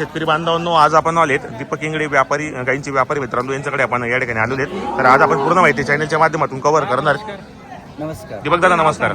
शेतकरी बांधवांनो आज आपण आलेत दीपक इंगडे व्यापारी गाईंचे व्यापारी मित्रांनो यांच्याकडे आपण या ठिकाणी आलेले आहेत. तर आज आपण पूर्ण माहिती चॅनलच्या माध्यमातून कव्हर करणार. नमस्कार. दीपक दादा नमस्कार.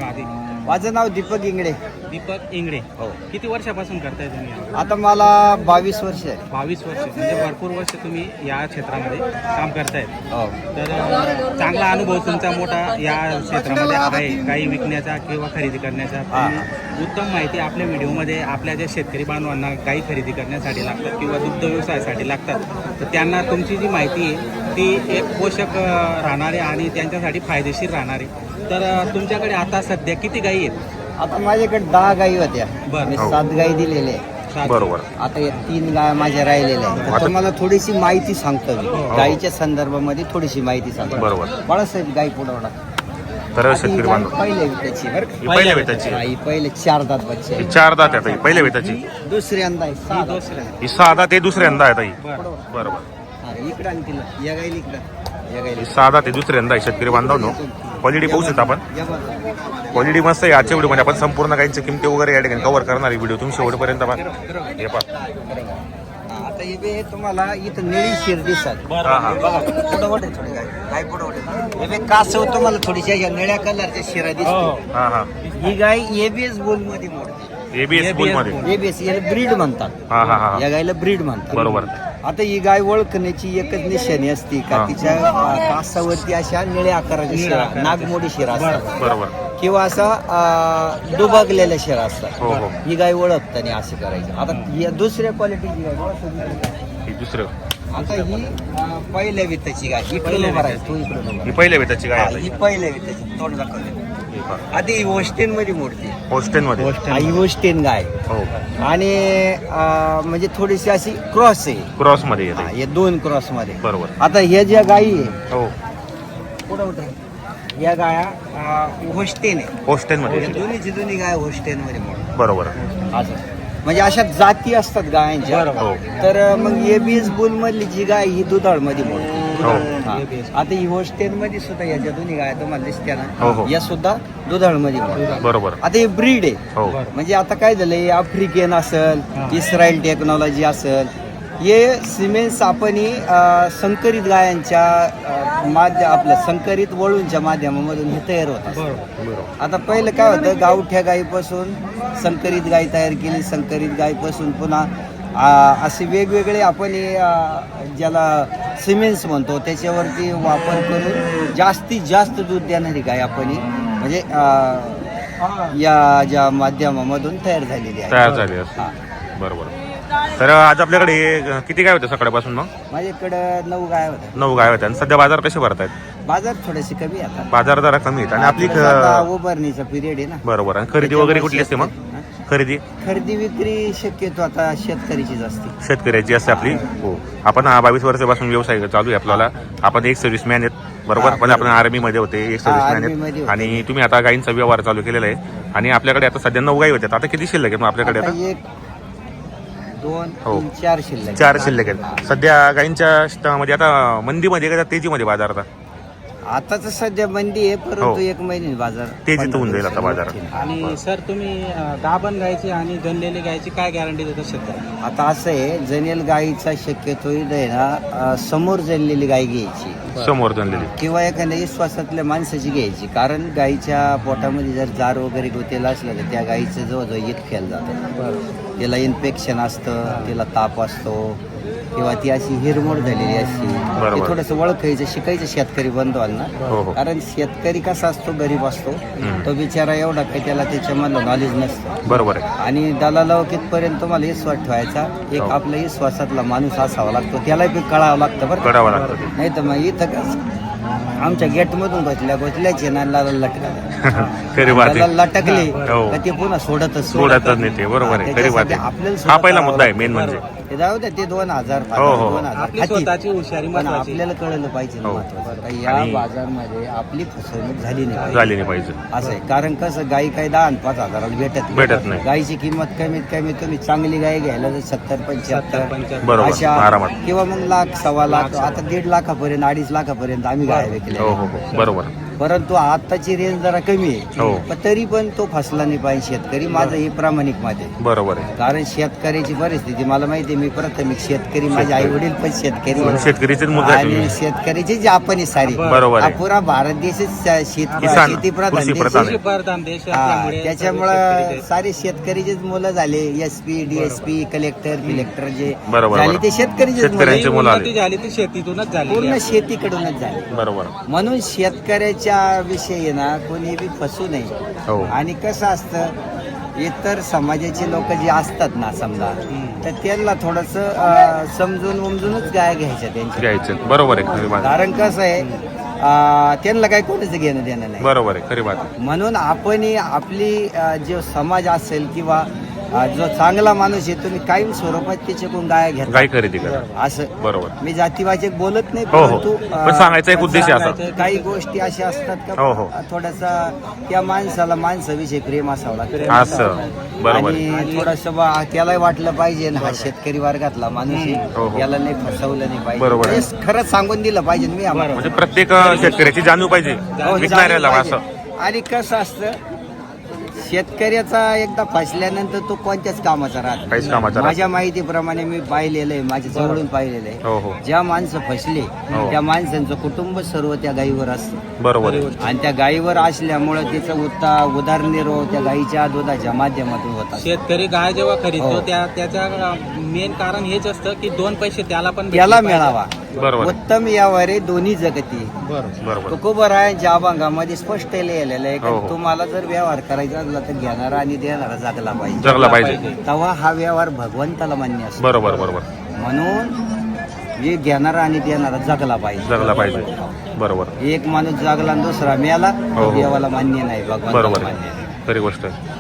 माझं नाव दीपक इंगडे. दीपक इंगडे. हो. किती वर्षापासून करताय तुम्ही? आता मला बावीस वर्ष आहे. बावीस वर्ष. म्हणजे भरपूर वर्ष तुम्ही या क्षेत्रामध्ये काम करतायत. हो. तर चांगला अनुभव तुमचा मोठा या क्षेत्रामध्ये आहे. काही विकण्याचा किंवा खरेदी करण्याचा. तुम्ही उत्तम माहिती आपल्या व्हिडिओमध्ये आपल्या ज्या शेतकरी बांधवांना गाई खरेदी करण्यासाठी लागतात किंवा दुग्ध व्यवसायासाठी लागतात तर त्यांना तुमची जी माहिती आहे ती एक पोषक राहणारी आणि त्यांच्यासाठी फायदेशीर राहणारी. तर तुमच्याकडे आता सध्या किती गायी आहेत? आता माझ्याकडे दहा गायी होत्या. बरं. मी हो. सात गायी दिलेल्या आहे सात- बरोबर. आता या तीन गाय माझ्या राहिलेल्या आहेत. तर आता- तुम्हाला थोडीशी माहिती सांगतो मी. गायीच्या संदर्भामध्ये थोडीशी माहिती सांगतो. बरोबर. बाळासाहेब गाय पुढवडा. तर शेतकरी बांधव. पहिले विकायची बरं का? ही पहिल्या वेताची गाई पहिले चार दात बच्चे ही चार दात आहे ताई पहिल्या वेताची दुसऱ्यांदा आहे सहा ही दात. दुसऱ्या ही सहा दात आहे दुसऱ्यांदा आहे ताई बरं. बरोबर. हा, इकडं आणि तिला या इकडं. या ही सहा दात दुसऱ्यांदा आहे शेतकरी बांधवांनो. क्वालिटी पाहू शकता आपण. या. क्वालिटी मस्त आहे आजच्या व्हिडिओमध्ये आपण संपूर्ण गाईंच्या किमती वगैरे या ठिकाणी कव्हर करणार आहे व्हिडिओ तुम्ही शेवटपर्यंत पहा हे पहा. हा, आता हे बे तुम्हाला इथं निळी शिर दिसत हा हा. बघा पुढं वाटेल थोडी गाय गाय पुढं वाटेल हे बे कासव तुम्हाला थोडीशा अशा निळ्या कलरच्या शिरा दिसतो हा. हा ही. गाय एबीएस बोलमध्ये मोडते. एबीएसमध्ये. एबीएस याला ब्रीड म्हणतात. हा हा हा. या गायला ब्रीड म्हणतात. बरोबर. आता ही गाय ओळखण्याची एकच निशाणी असती का? हा. तिच्या कासावरती अशा निळ्या आकाराच्या शिरा नागमोडी शिरा असतात. बरोबर किंवा असा अं, दुबगलेल्या शिरा असतात. हो हो. ही गाय ओळखताना अशी करायची. आता या दुसऱ्या क्वालिटीची गाय. ही दुसरं. आता ही अं, पहिल्या वित्ताची गाय. इकडे पहिल्या तू इकडे ही पहिल्या वेताची गाय ही पहिल्या वित्ताची. तोंड दाखवले ही. आधी होस्टेन मध्ये मोडते. होस्टेन मध्ये ही होस्टेन गाय. हो. आणि अं, म्हणजे थोडीशी अशी क्रॉस आहे. क्रॉसमध्ये हा, येते हे दोन क्रॉसमध्ये बरोबर. आता ह्या ज्या गायी आहे हो. पुढं. या गाया होस्टेन आहे. होस्टेन मध्ये या येते. दोन्हीची दोन्ही गाय होस्टेन मध्ये मोडते बरोबर. असं. म्हणजे अशा जाती असतात गायांच्या. हो. तर मग एबीएस बुल मधली जी गाय ही दुधाळमध्ये मोडते. आता ही होस्टेन मध्ये सुद्धा याच्या दोन्ही गाय तुम्हाला दिसत्या हो, हो. ना या सुद्धा दुधाळ. मध्ये बरोबर. आता हे ब्रीड आहे. हो. म्हणजे आता काय झालंय आफ्रिकन असेल इस्रायल टेक्नॉलॉजी असेल हे सिमेंट्स आपण ही, अं, संकरित गायांच्या अं, माध्य आपल्या संकरित वळूंच्या माध्यमामधून हे तयार होत. बरोबर. आता पहिलं काय होतं गावठ्या गायीपासून संकरित गाय तयार केली संकरित गायीपासून पुन्हा असे वेगवेगळे आपण हे, ज्याला सिमेंट्स म्हणतो त्याच्यावरती वापर करून जास्तीत जास्त दूध देणारी गाय आपण ही, म्हणजे अं, या ज्या माध्यमामधून तयार झालेली आहे. तयार झाले असते. हा. बरोबर. तर आज आपल्याकडे किती गाय होते सकाळपासून मग? माझ्याकडं नऊ गाय होत्या. नऊ गाय होत्या. आणि सध्या बाजार कसे भरतायत? बाजार थोडेसे कमी आता. बाजार जरा कमी आहेत. आणि आपली आता उभारणीचा पिरियड आहे ना. बरोबर. आणि खरेदी वगैरे कुठली असते मग? खरेदी? खरेदी विक्री शक्यतो आता शेतकरीचीच असते. शेतकऱ्याची असते आपली? हो. आपण हा बावीस वर्षापासून व्यवसाय चालू आहे आपल्याला. आपण एक सर्व्हिसमॅन आहेत बरोबर? पण आपण आर्मी मध्ये होते एक सर्व्हिसमॅन army मध्ये आहेत होते. आणि तुम्ही आता गायींचा व्यवहार चालू केलेला आहे. आणि आपल्याकडे आता सध्या नऊ गायी होत्यात आता किती शिल्लक आहे मग आपल्याकडे आता आता? एक दोन हो. तीन चार शिल्लक चार शिल्लक आहेत. सध्या गायींच्या मध्ये आता मंदीमध्ये का तेजीमध्ये बाजार आता? आता तर सध्या मंदी आहे हो. परंतु एक महिने बाजार तेजीत होऊन जाईल आता बाजार. आणि सर तुम्ही अं, गाभण गायची आणि जनलेली गायची काय गॅरंटी देता शेतकऱ्यांना? आता असं आहे जनेल गाईचा शक्यतो इथं आहे ना अं, समोर जणलेली गाय घ्यायची. समोर जनलेली किंवा एखाद्या विश्वासातल्या माणसाची घ्यायची. कारण गाईच्या पोटामध्ये जर जार वगैरे गोतेला असलं तर त्या गाईचं जवळजवळ ईद खेळ जातं तिला इन्फेक्शन असतं तिला ताप असतो किंवा ती अशी हिरमोड झालेली बरोबर. ते थोडंसं ओळखायचं शिकायचं शेतकरी बंधवांना हो हो कारण शेतकरी कसा असतो गरीब असतो. तो बिचारा एवढा काही त्याला त्याच्यामधलं नॉलेज नसतं बरोबर आहे आणि दलालाव कितपर्यंत तुम्हाला विश्वास ठेवायचा एक हो. आपल्या विश्वासातला माणूस असावा लागतो त्याला बी कळावं लागतं बरं का? कडावं लागतं ते. नाही तर मग इथं कसं आमच्या गेटमधून बसल्या बसल्याचे ना लाला लटका खरी बात त्याला आहे लटकले हो. ते पुन्हा सोडतच सोडतच नाही ते. बरोबर आहे. खरी बात त्याच्यासाठी आपल्याला हा पहिला मुद्दा आहे. मेन म्हणजे. ते जाऊ द्या ते दोन हजार हो, हो. दोन हजार आपली. स्वतःची हुशारी पण महत्वाची आपल्याला कळलं पाहिजे ना हो. महत्वाचं का या आणि- बाजारमध्ये आपली फसवणूक झाली नाही पाहिजे. झाली नाही पाहिजे असं आहे कारण कसं गाई काही दहा आणि पाच हजाराला भेटत भेटत नाही. गाईची किंमत कमीत कमी तुम्ही चांगली गाय घ्यायला तर सत्तर पंच्याहत्तर पंच्याहत्तर. बरोबर अशा आरामात किंवा मग लाख सव्वा लाख आता दीड लाखापर्यंत अडीच लाखापर्यंत आम्ही गाय विकल्या हो हो बरोबर परंतु आताची रेंज जरा कमी आहे. हो. पण तरी पण तो फसला नाही पाहिजे शेतकरी. माझं हे प्रामाणिक मत आहे. बरोबर आहे. कारण शेतकऱ्याची परिस्थिती मला माहिती आहे मी प्राथमिक शेतकरी माझे आई वडील पण शेतकरी पण शेतकरीचेच मुद्दे आहेत आणि तुम्ही. शेतकऱ्याची जी आपण आहे सारी. बरोबर आहे. हा पुरा भारत देशच शेत किसान, शेती प्रधान कृषी देश प्रधान आहे. आहे. कृषीप्रधान देश असल्यामुळे त्याच्यामुळं शेतकरी सारे शेतकरीचेच मुलं झाले. S P DSP collector collector जे बरोबर, झाले बरोबर. ते शेतकरीचेच मुलं शेतकऱ्यांचे जी मुलं आले. उन्नती झाली ती शेतीतूनच झाली. पूर्ण शेतीकडूनच झाले. बरोबर. म्हणून शेतकऱ्याच्या विषयी ना कोणी बी फसू नये. हो. आणि कसं असतं इतर समाजाचे लोक जे असतात ना समजा तर त्यांना थोडस समजून उमजूनच गाय घ्यायच्या त्यांच्या. घ्यायचे. बरोबर आहे खरी बात. आहे. कारण कसं आहे अं, त्यांना काही कोणीच घेणं देणं नाही. बरोबर आहे खरी बात. म्हणून आपण आपली अं, जो समाज असेल किंवा जो चांगला माणूस आहे तुम्ही कायम स्वरूपात त्याच्याकडून गाय घ्या गाय खरेदी करा असं बरोबर मी जातीवाचक बोलत नाही हो, हो. परंतु, पण अं, सांगायचा एक उद्देश आहे असा. सांगायचं काही गोष्टी अशा असतात हो, का हो. थोडासा त्या माणसाला माणसाविषयी प्रेम असावं लागतं असं बरोबर आहे. आणि थोडस त्यालाही वाटलं पाहिजे ना, हा शेतकरी वर्गातला माणूस हो, आहे. याला नाही फसवलं नाही पाहिजे बरोबर आहे. खरंच सांगून दिलं पाहिजे मी आम्हाला म्हणजे प्रत्येक अं, शेतकऱ्याची जाणीव पाहिजे हो, विकणाऱ्याला जाणीव असं पाहिजे. आणि कसं असतं शेतकऱ्याचा एकदा फसल्यानंतर तो कोणत्याच कामाचा राहत काहीच कामाचा राहत माझ्या माहितीप्रमाणे मी पाहिलेलं आहे माझ्या जवळून पाहिलेलं आहे हो हो. ज्या माणसं फसले हो. त्या माणसांचं कुटुंब सर्व त्या गायीवर असतं. बरोबर आहे. आणि त्या गायीवर असल्यामुळे त्याचा उत्ता उदारनिर्वाह त्या गायीच्या दुधाच्या माध्यमातून होता शेतकरी गाय जेव्हा खरीदतो हो. त्या त्याच्या मेन कारण हेच असतं की दोन पैसे त्याला पण भेटले त्याला पाहिजे. मिळावा. बरोबर. आहे. उत्तम यावरे दोन्ही जगती बरोबर. बरोबर. तुकोबरायांच्या अभंगामध्ये स्पष्ट लिहिलेलं आहे हो, हो. की तुम्हाला जर व्यवहार करायचा असला तर घेणारा आणि देणारा जगला पाहिजे. जगला पाहिजे. तेव्हा हा व्यवहार भगवंताला मान्य असतो. बरोबर बरोबर. म्हणून हे घेणारा आणि देणारा जगला पाहिजे. जगला पाहिजे. बरोबर. एक माणूस जगला आणि दुसरा मेला हो, हो. देवाला मान्य नाही भगवंताला बरोबर मान्य आहे आहे. खरी गोष्ट आहे.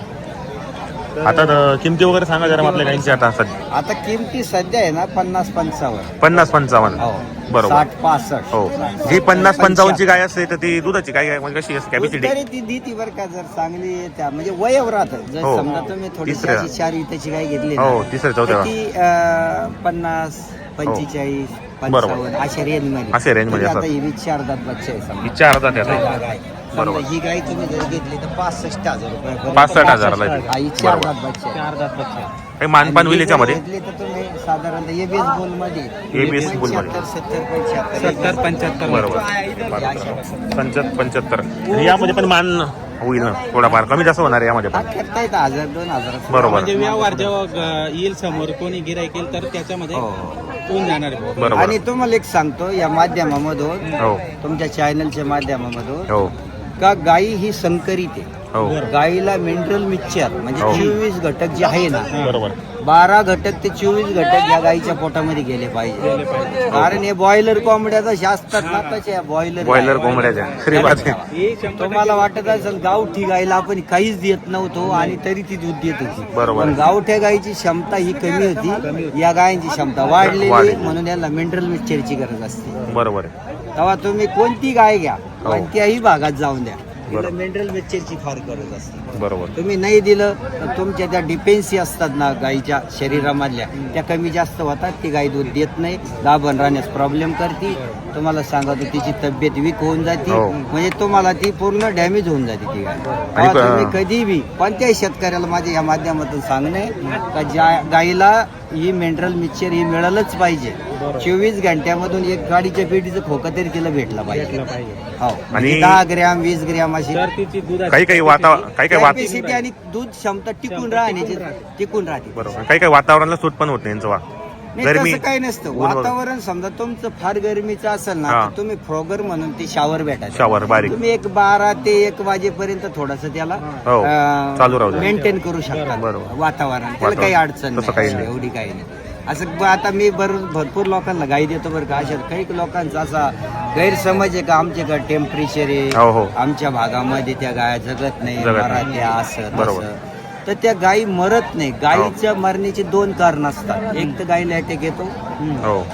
आता किमती वगैरे सांगा जरा आपल्या गाईंची आता सध्या आता किमती सध्या आहे ना पन्नास पंचावन्न पन्नास पंचावन्न हो बरोबर. साठ पासष्ट हो जी पन्नास पंचावन्नची गाय असते तर ती दुधाची काय गाय म्हणजे कशी असते कॅपॅसिटी तरी ती देती बरं का जर चांगली त्या म्हणजे वयव राहत जर हो. समजा तुम्ही थोडीशी तिसऱ्या. अशी चार इथेची गाय घेतली हो ना, तिसऱ्या तर चौथ्या ती अं, पन्नास पंचेचाळीस बरोबर. पंचावन्न अशा रेंजमध्ये अशा range मध्ये आता. ही वीस चार दात बच्चे आहे समजा. ही चार जाते हा, आता गाय. बरोबर. समजा ही गाय तुम्ही जर घेतली तर पासष्ट हजार रुपये पासष्ट हजाराला येते. हा, ही चार बरोबर. दात बच्चे. आहे. चार दात बच्चे. काही मानपान आणि होईल ही जर याच्यामध्ये घेतली तर तुम्ही साधारणतः एबीएस बुलमध्ये ABS bull मध्ये. पंच्याहत्तर, सत्तर पंच्याहत्तर. सत्तर पंच्याहत्तर. बरोबर. पंच्याहत्तर पंच्याहत्तर. आणि यामध्ये पण मान होईल ना? थोडाफार. कमी जास्त होणार आहे यामध्ये हा पण. करता येतं हजार दोन हजार बरोबर. म्हणजे व्यवहार जेव्हा येईल समोर कोणी गिराईक येईल तर त्याच्यामध्ये हो. होऊन जाणार आहे. बरोबर. आणि तुम्हाला एक सांगतो या माध्यमामधून हो. तुमच्या चॅनलच्या माध्यमामधून हो. का गाई ही संकरित आहे. हो. गाईला मिनरल मिक्सचर म्हणजे हो. चोवीस घटक जे आहे ना बरोबर. बारा घटक ते चोवीस घटक या गाईच्या पोटामध्ये गेले पाहिजे. कारण हे बॉयलर कोंबड्या जशा असतात ना तशा बॉयलर बॉयलर कोंबड्याच्या. हे तुम्हाला वाटत असेल गावठी गाईला आपण काहीच देत नव्हतो आणि तरी ती दूध देत होती. बरोबर. गावठ्या गाईची क्षमता ही कमी होती. या गायींची क्षमता वाढलेली म्हणून यांना मिनरल मिक्सचरची गरज असते. बरोबर तेव्हा तुम्ही कोणती गाय घ्या? हो. कोणत्याही भागात जाऊन द्या. तिला. मिनरल मिक्सचरची फार गरज असते. बरोबर. तुम्ही नाही दिलं तर तुमच्या त्या डिपेन्सी असतात ना गाईच्या शरीरामधल्या त्या कमी जास्त होतात. ती गाय दूध देत नाही गाभण राहण्यास प्रॉब्लेम करते. तुम्हाला सांगतो तिची तब्येत वीक होऊन जाते. हो. म्हणजे तुम्हाला ती पूर्ण डॅमेज होऊन जाते ती गाय. तेव्हा तुम्ही कधी बी कोणत्याही शेतकऱ्याला माझ्या या माध्यमातून सांगणे का ज्या गाईला ही मिनरल मिक्सचर ही मिळालंच पाहिजे. चोवीस घंट्यामधून एक गाडीच्या पेटीचं खोकं तरी तिला भेटलं पाहिजे. हो. आणि- आणि दहा ग्रॅम वीस ग्रॅम अशी तर तिची दुधाची काही काही वाता काही काही वात कॅपॅसिटी आणि दूध क्षमता टिकून राहण्याची टिकून राहते. बरोबर. काही काही वातावरणाला सूट पण होत नाही यांचं वा नाही गरमी काही नसतं ऊन वगैरे. वातावरण समजा तुमचं फार गरमीचं असेल ना हा. तर तुम्ही फ्रॉगर म्हणून ते शावर भेटायचं शावर बारीक तुम्ही एक बारा ते एक वाजेपर्यंत थोडस त्याला हो, चालू राहू द्या. मेंटेन करू शकता बरोबर. वातावरण त्याला वातावरण. काही अडचण तसं काही नाही नाही. एवढी काही नाही असं ब- आता मी बर भरपूर लोकांना गाई देतो बरं का अशा काही लोकांचा असा गैरसमज आहे का आमच्याकडे टेम्परेचर हो, आहे हो. आमच्या भागामध्ये त्या गाया जगत नाही जगत असं बरोबर. तसं. तर त्या गायी मरत नाही. गायीच्या मरण्याचे दोन कारण असतात. एक तर गायीला अटॅक येतो. हो.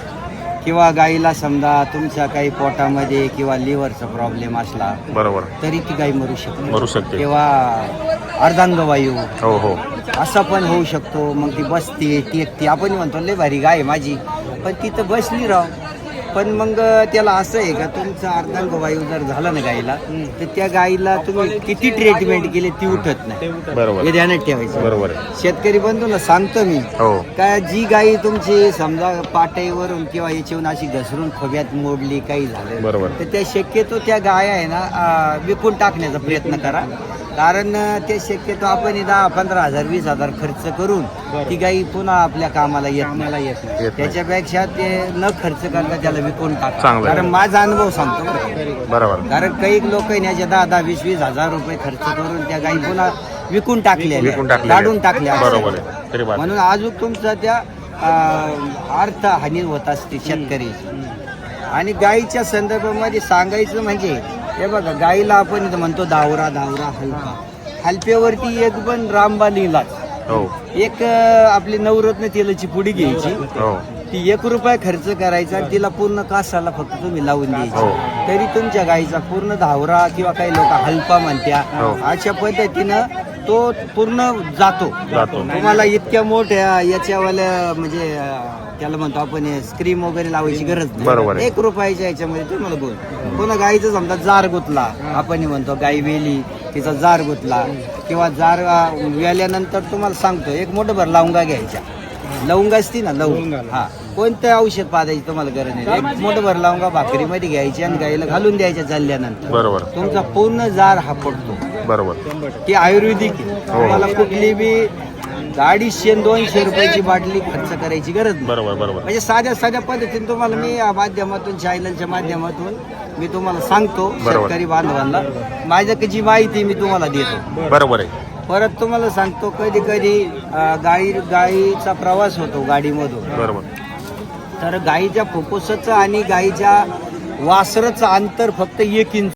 किंवा गायीला समजा तुमच्या काही पोटामध्ये किंवा लिव्हरचा प्रॉब्लेम असला बरोबर. तरी ती गाय मरू शकते. मरू शकते. किंवा अर्धांगवायू. हो हो. असा पण होऊ शकतो. मग ती बसते टेकते आपण म्हणतो लय भारी गाय आहे माझी. पण ती तर बसली राव. पण मग त्याला असं आहे का तुमचा अर्धांग वायू जर झाला ना गाईला तर त्या गाईला तुम्ही किती ट्रीटमेंट केली ती उठत नाही. बरोबर. हे ध्यानात ठेवायचं. बरोबर आहे. शेतकरी बंधूला सांगतो मी हो. का जी गाई तुमची समजा पाटईवरून किंवा याच्यावरून अशी घसरून खोब्यात मोडली काही झालं बरोबर. तर त्या शक्यतो त्या गाय आहे ना अं, विकून टाकण्याचा प्रयत्न करा. कारण ते शक्यतो आपण हे दहा पंधरा हजार वीस हजार खर्च करून ती गाई पुन्हा आपल्या कामाला येत नाही. येत नाही. येत नाही. त्याच्यापेक्षा ते न खर्च करता त्याला विकून टाका. चांगलं आहे. कारण माझा अनुभव सांगतो बरं का. बरोबर. कारण काही लोक याच्या दहा दहा वीस वीस हजार रुपये खर्च करून त्या गाई पुन्हा विकून टाकल्या विकून टाकलेल्या काढून. टाकल्या बरोबर आहे. तरी बात. म्हणून अजून तुमचा त्या अं, अर्थ हानी होत असते शेतकऱ्याची आणि गाईच्या संदर्भामध्ये सांगायचं म्हणजे हे बघा गाईला आपण इथं म्हणतो धावरा धावरा हलका. हलप्यावरती एक पण रामबाण इलाज हो. एक अं, आपली नवरत्न तेलाची पुडी घ्यायची. हो. ती एक रुपया खर्च करायचा आणि तिला पूर्ण कासाला फक्त तुम्ही लावून हो. द्यायची तरी तुमच्या गाईचा पूर्ण धावरा किंवा काही लोक हलपा म्हणत्या. हो. अशा पद्धतीनं तो पूर्ण जातो. जातो. तुम्हाला इतक्या मोठ्या याच्यावाल्या म्हणजे त्याला म्हणतो आपण स्क्रीम वगैरे लावायची गरज बरोबर नाही आहे. एक रुपयाच्या याच्यामध्ये तुम्हाला गोल पुन्हा गाईचं समजा जार गुतला. आपण म्हणतो गाई वेली तिचा जार गुतला. किंवा जार अं, वेल्यानंतर तुम्हाला सांगतो एक मोठं भर लवंगा घ्यायच्या. लवंग असती ना लवंग. हा. कोणतं औषध पाजायची तुम्हाला गरज नाही. एक मोठं भर लवंगा भाकरीमध्ये घ्यायची आणि गाईला घालून द्यायच्या चालल्यानंतर. बरोबर. तुमचा पूर्ण जार हा पडतो. बरोबर. ती आयुर्वेदिक आहे. तुम्हाला कुठली बी अडीचशे आणि दोनशे रुपयाची बाटली खर्च करायची गरज नाही. बरोबर बरोबर. म्हणजे साध्या साध्या पद्धतीने तुम्हाला मी या माध्यमातून चॅनलच्या माध्यमातून मी तुम्हाला सांगतो बरोबर. शेतकरी बांधवांना. माझ्याकडे जी माहिती मी तुम्हाला देतो. बरोबर आहे. परत तुम्हाला सांगतो कधी कधी अं, गाई गाईचा प्रवास होतो गाडीमधून. बरोबर. तर गाईच्या फुफ्फुसाचं आणि गाईच्या वासराचं अंतर फक्त एक इंच.